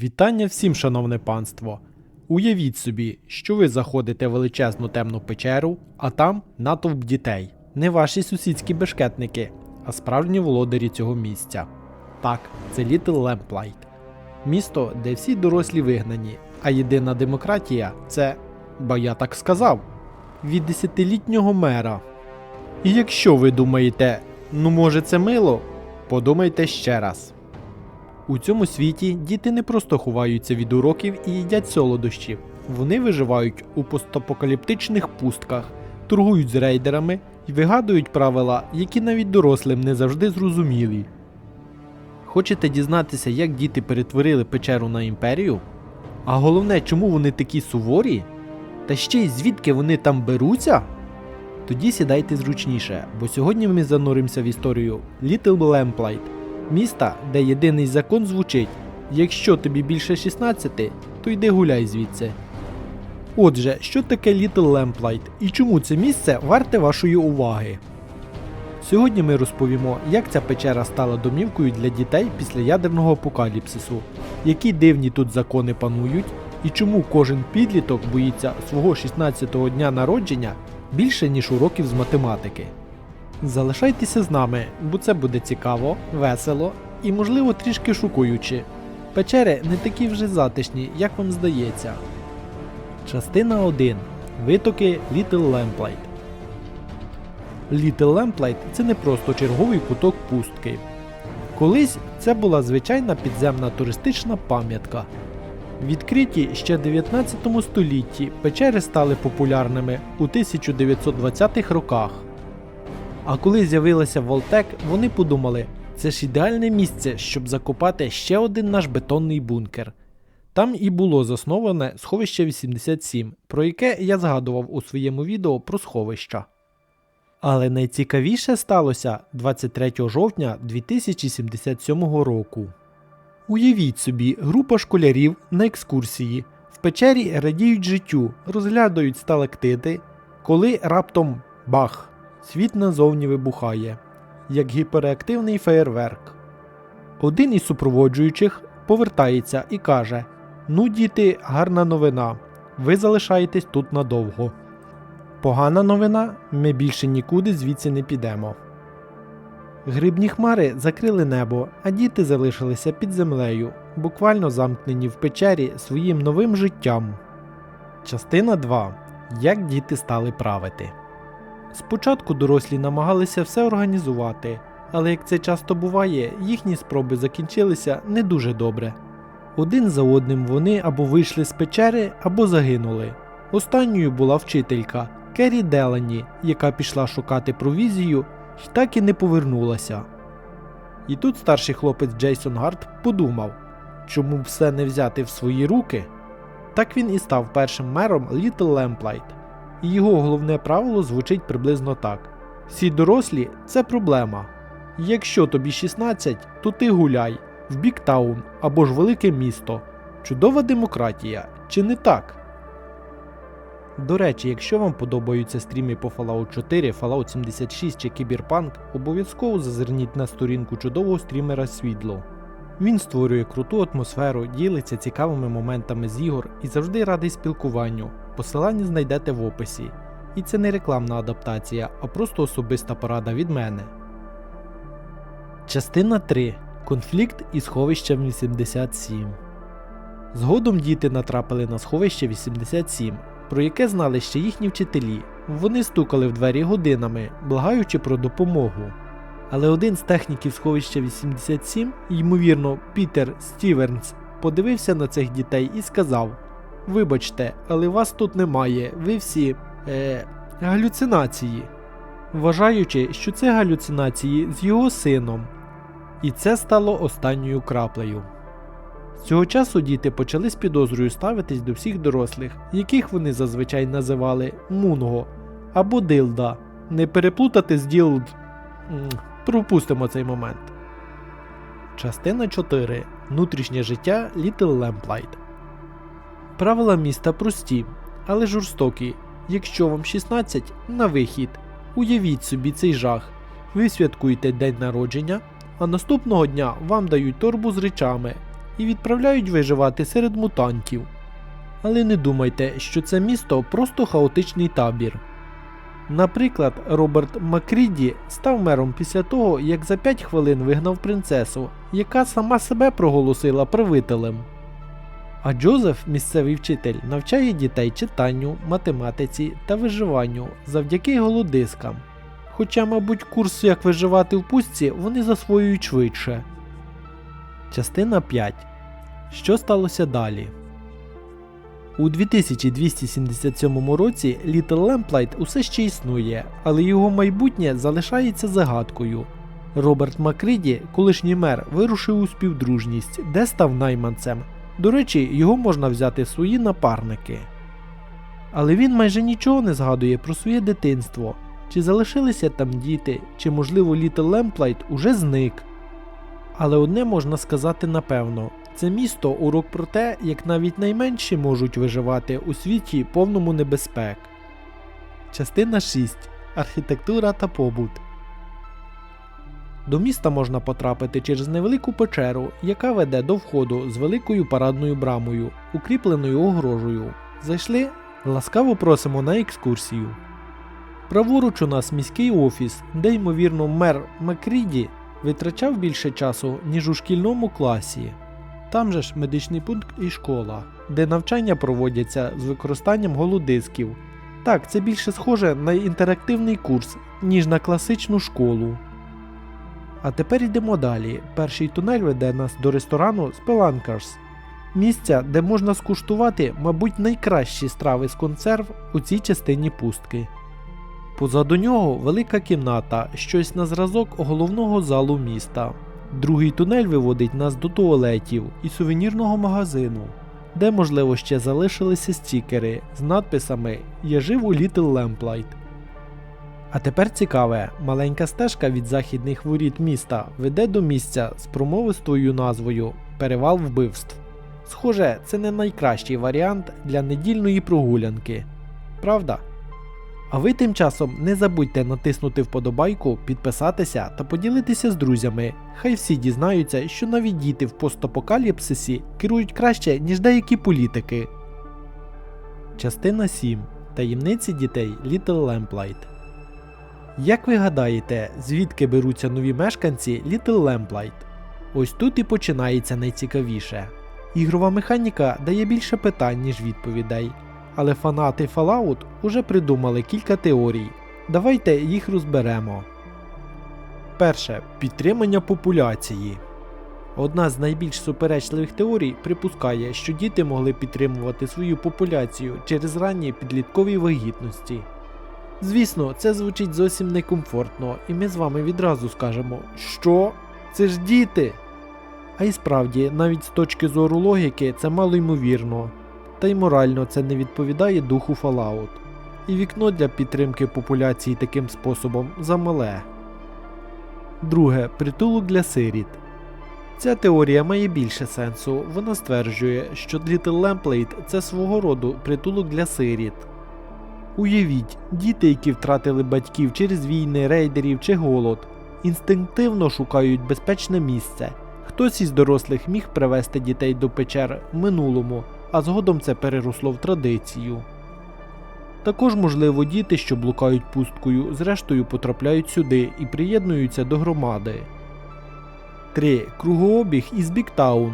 Вітання всім, шановне панство. Уявіть собі, що ви заходите в величезну темну печеру, а там натовп дітей. Не ваші сусідські бешкетники, а справжні володарі цього місця. Так, це Little Lamplight. Місто, де всі дорослі вигнані, а єдина демократія це, бо я так сказав, від десятилітнього мера. І якщо ви думаєте, ну може це мило, подумайте ще раз. У цьому світі діти не просто ховаються від уроків і їдять солодощів. Вони виживають у постапокаліптичних пустках, торгують з рейдерами і вигадують правила, які навіть дорослим не завжди зрозумілі. Хочете дізнатися, як діти перетворили печеру на імперію? А головне, чому вони такі суворі? Та ще й звідки вони там беруться? Тоді сідайте зручніше, бо сьогодні ми зануримося в історію Little Lamplight, міста, де єдиний закон звучить: якщо тобі більше 16, то йди гуляй звідси. Отже, що таке Little Lamplight і чому це місце варте вашої уваги? Сьогодні ми розповімо, як ця печера стала домівкою для дітей після ядерного апокаліпсису, які дивні тут закони панують, і чому кожен підліток боїться свого 16-го дня народження більше, ніж уроків з математики. Залишайтеся з нами, бо це буде цікаво, весело і, можливо, трішки шокуюче. Печери не такі вже затишні, як вам здається. Частина 1. Витоки Little Lamplight. Little Lamplight – це не просто черговий куток пустки. Колись це була звичайна підземна туристична пам'ятка. Відкриті ще в 19 столітті печери стали популярними у 1920-х роках. А коли з'явилася Волтек, вони подумали, це ж ідеальне місце, щоб закопати ще один наш бетонний бункер. Там і було засноване сховище 87, про яке я згадував у своєму відео про сховища. Але найцікавіше сталося 23 жовтня 2077 року. Уявіть собі, група школярів на екскурсії в печері радіють життю, розглядають сталактити, коли раптом бах! Світ назовні вибухає, як гіперактивний феєрверк. Один із супроводжуючих повертається і каже: Ну, діти, гарна новина. Ви залишаєтесь тут надовго. Погана новина, ми більше нікуди звідси не підемо. Грибні хмари закрили небо, а діти залишилися під землею, буквально замкнені в печері своїм новим життям. Частина 2. Як діти стали правити. Спочатку дорослі намагалися все організувати, але як це часто буває, їхні спроби закінчилися не дуже добре. Один за одним вони або вийшли з печери, або загинули. Останньою була вчителька Керрі Делані, яка пішла шукати провізію і так і не повернулася. І тут старший хлопець Джейсон Гарт подумав, чому б все не взяти в свої руки. Так він і став першим мером Little Lamplight. І його головне правило звучить приблизно так: всі дорослі це проблема. Якщо тобі 16, то ти гуляй в Біктаун або ж велике місто. Чудова демократія, чи не так? До речі, якщо вам подобаються стріми по Fallout 4, Fallout 76 чи Cyberpunk, обов'язково зазирніть на сторінку чудового стрімера Світло. Він створює круту атмосферу, ділиться цікавими моментами з ігор і завжди радий спілкуванню. Посилання знайдете в описі. І це не рекламна адаптація, а просто особиста порада від мене. Частина 3. Конфлікт із сховищем 87. Згодом діти натрапили на сховище 87, про яке знали ще їхні вчителі. Вони стукали в двері годинами, благаючи про допомогу. Але один з техніків сховища 87, ймовірно, Пітер Стівернс, подивився на цих дітей і сказав: Вибачте, але вас тут немає, ви всі е, галюцинації. Вважаючи, що це галюцинації з його сином. І це стало останньою краплею. З цього часу діти почали з підозрою ставитись до всіх дорослих, яких вони зазвичай називали Мунго або Дилда. Не переплутати з ділд. Пропустимо цей момент. Частина 4. Внутрішнє життя Little Lamplight. Правила міста прості, але жорстокі. Якщо вам 16 на вихід. Уявіть собі цей жах. Ви святкуєте день народження, а наступного дня вам дають торбу з речами, і відправляють виживати серед мутантів. Але не думайте, що це місто просто хаотичний табір. Наприклад, Роберт Макріді став мером після того, як за 5 хвилин вигнав принцесу, яка сама себе проголосила правителем. А Джозеф, місцевий вчитель, навчає дітей читанню, математиці та виживанню завдяки голодискам. Хоча, мабуть, курс як виживати в пустці вони засвоюють швидше. Частина 5. Що сталося далі? У 2277 році Little Lamplight усе ще існує, але його майбутнє залишається загадкою. Роберт Макріді, колишній мер, вирушив у співдружність, де став найманцем. До речі, його можна взяти в свої напарники. Але він майже нічого не згадує про своє дитинство, чи залишилися там діти, чи, можливо, Little Lamplight уже зник. Але одне можна сказати напевно: це місто урок про те, як навіть найменші можуть виживати у світі повному небезпек. Частина 6. Архітектура та побут. До міста можна потрапити через невелику печеру, яка веде до входу з великою парадною брамою, укріпленою огорожею. Зайшли? Ласкаво просимо на екскурсію. Праворуч у нас міський офіс, де, ймовірно, мер Макріді витрачав більше часу, ніж у шкільному класі. Там же ж медичний пункт і школа, де навчання проводяться з використанням голодисків. Так, це більше схоже на інтерактивний курс, ніж на класичну школу. А тепер йдемо далі. Перший тунель веде нас до ресторану Spelankers. Місця, де можна скуштувати, мабуть, найкращі страви з консерв у цій частині пустки. Позаду нього велика кімната, щось на зразок головного залу міста. Другий тунель виводить нас до туалетів і сувенірного магазину, де, можливо, ще залишилися стікери з надписами Я жив у Little Lamplight. А тепер цікаве, маленька стежка від західних воріт міста веде до місця з промовистою назвою Перевал вбивств. Схоже, це не найкращий варіант для недільної прогулянки. Правда? А ви тим часом не забудьте натиснути вподобайку, підписатися та поділитися з друзями. Хай всі дізнаються, що навіть діти в постапокаліпсисі керують краще, ніж деякі політики. Частина 7. Таємниці дітей Little Lamplight. Як ви гадаєте, звідки беруться нові мешканці Little Lamplight? Ось тут і починається найцікавіше. Ігрова механіка дає більше питань, ніж відповідей. Але фанати Fallout уже придумали кілька теорій. Давайте їх розберемо. Перше підтримання популяції. Одна з найбільш суперечливих теорій припускає, що діти могли підтримувати свою популяцію через ранні підліткові вагітності. Звісно, це звучить зовсім некомфортно, і ми з вами відразу скажемо, що це ж діти. А й справді, навіть з точки зору логіки, це мало ймовірно, та й морально це не відповідає духу Fallout. І вікно для підтримки популяції таким способом замале. Друге притулок для сиріт. Ця теорія має більше сенсу. Вона стверджує, що Little Lamplight – це свого роду притулок для сиріт. Уявіть, діти, які втратили батьків через війни, рейдерів чи голод, інстинктивно шукають безпечне місце. Хтось із дорослих міг привести дітей до печер в минулому, а згодом це переросло в традицію. Також, можливо, діти, що блукають пусткою, зрештою потрапляють сюди і приєднуються до громади. 3. Кругообіг із Біктаун.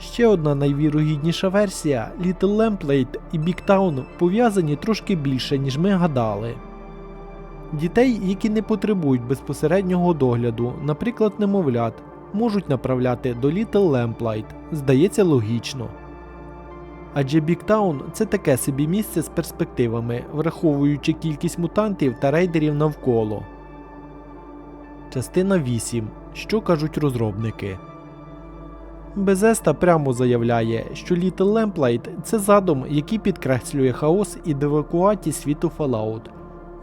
Ще одна найвірогідніша версія Little Lamplight і Біктаун пов'язані трошки більше, ніж ми гадали. Дітей, які не потребують безпосереднього догляду, наприклад, немовлят, можуть направляти до Little Lamplight, здається логічно. Адже Біктаун це таке собі місце з перспективами, враховуючи кількість мутантів та рейдерів навколо. Частина 8. Що кажуть розробники? Безеста прямо заявляє, що Little Lamplight – це задум, який підкреслює хаос і девакуаті світу Fallout.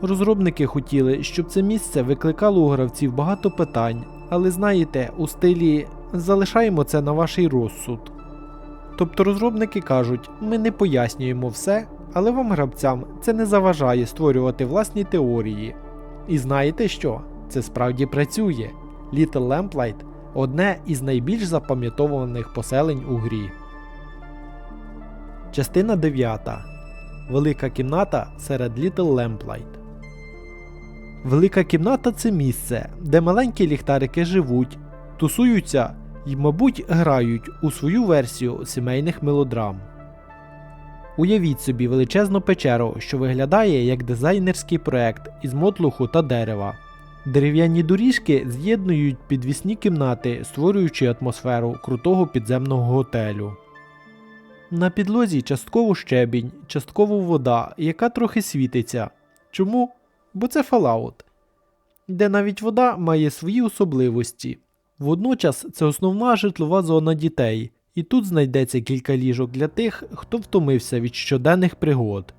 Розробники хотіли, щоб це місце викликало у гравців багато питань, але знаєте, у стилі залишаємо це на ваший розсуд. Тобто розробники кажуть, ми не пояснюємо все, але вам, гравцям, це не заважає створювати власні теорії. І знаєте що? Це справді працює. Little Lamplight одне із найбільш запам'ятованих поселень у грі. Частина 9. Велика кімната серед Little Lamplight. Велика кімната це місце, де маленькі ліхтарики живуть, тусуються і, мабуть, грають у свою версію сімейних мелодрам. Уявіть собі величезну печеру, що виглядає як дизайнерський проект із мотлуху та дерева. Дерев'яні доріжки з'єднують підвісні кімнати, створюючи атмосферу крутого підземного готелю. На підлозі частково щебінь, частково вода, яка трохи світиться. Чому? Бо це Fallout, де навіть вода має свої особливості. Водночас це основна житлова зона дітей, і тут знайдеться кілька ліжок для тих, хто втомився від щоденних пригод.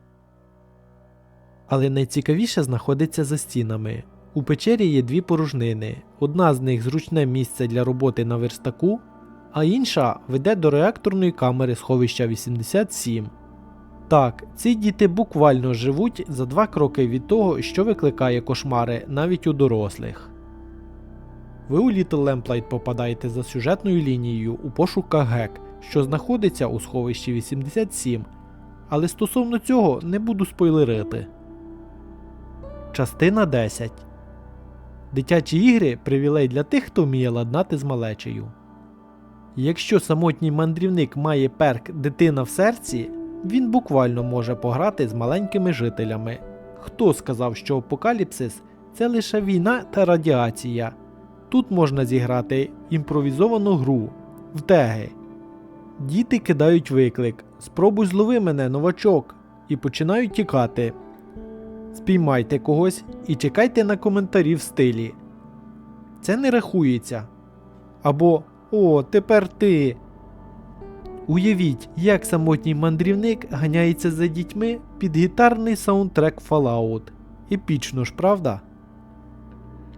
Але найцікавіше знаходиться за стінами. У печері є дві порожнини. Одна з них зручне місце для роботи на верстаку, а інша веде до реакторної камери сховища 87. Так, ці діти буквально живуть за два кроки від того, що викликає кошмари навіть у дорослих. Ви у Little Lamplight попадаєте за сюжетною лінією у пошуках гек, що знаходиться у сховищі 87, але стосовно цього не буду спойлерити. Частина 10 Дитячі ігри привілей для тих, хто вміє ладнати з малечею. Якщо самотній мандрівник має перк дитина в серці, він буквально може пограти з маленькими жителями. Хто сказав, що апокаліпсис це лише війна та радіація? Тут можна зіграти імпровізовану гру в теги. Діти кидають виклик. Спробуй злови мене, новачок, і починають тікати. Спіймайте когось і чекайте на коментарі в стилі. Це не рахується. Або О, тепер ти. Уявіть, як самотній мандрівник ганяється за дітьми під гітарний саундтрек Fallout. Епічно ж, правда?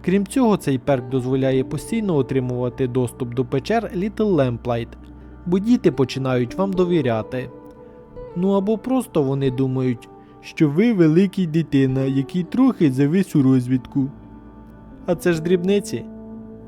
Крім цього, цей перк дозволяє постійно отримувати доступ до печер Little Lamplight, бо діти починають вам довіряти. Ну або просто вони думають, що ви великий дитина, який трохи завис у розвідку. А це ж дрібниці.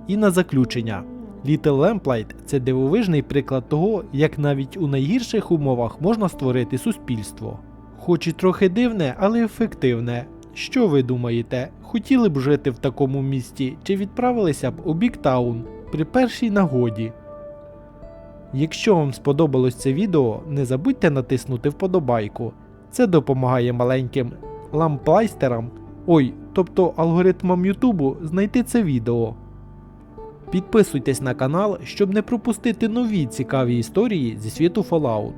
І на заключення. Little Lamplight – це дивовижний приклад того, як навіть у найгірших умовах можна створити суспільство. Хоч і трохи дивне, але ефективне. Що ви думаєте, хотіли б жити в такому місті чи відправилися б у Біктаун при першій нагоді? Якщо вам сподобалось це відео, не забудьте натиснути вподобайку. Це допомагає маленьким ламплайстерам, ой, тобто алгоритмам Ютубу знайти це відео. Підписуйтесь на канал, щоб не пропустити нові цікаві історії зі світу Fallout.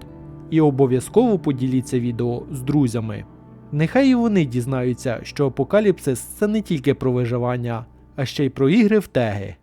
І обов'язково поділіться відео з друзями. Нехай і вони дізнаються, що апокаліпсис це не тільки про виживання, а ще й про ігри в теги.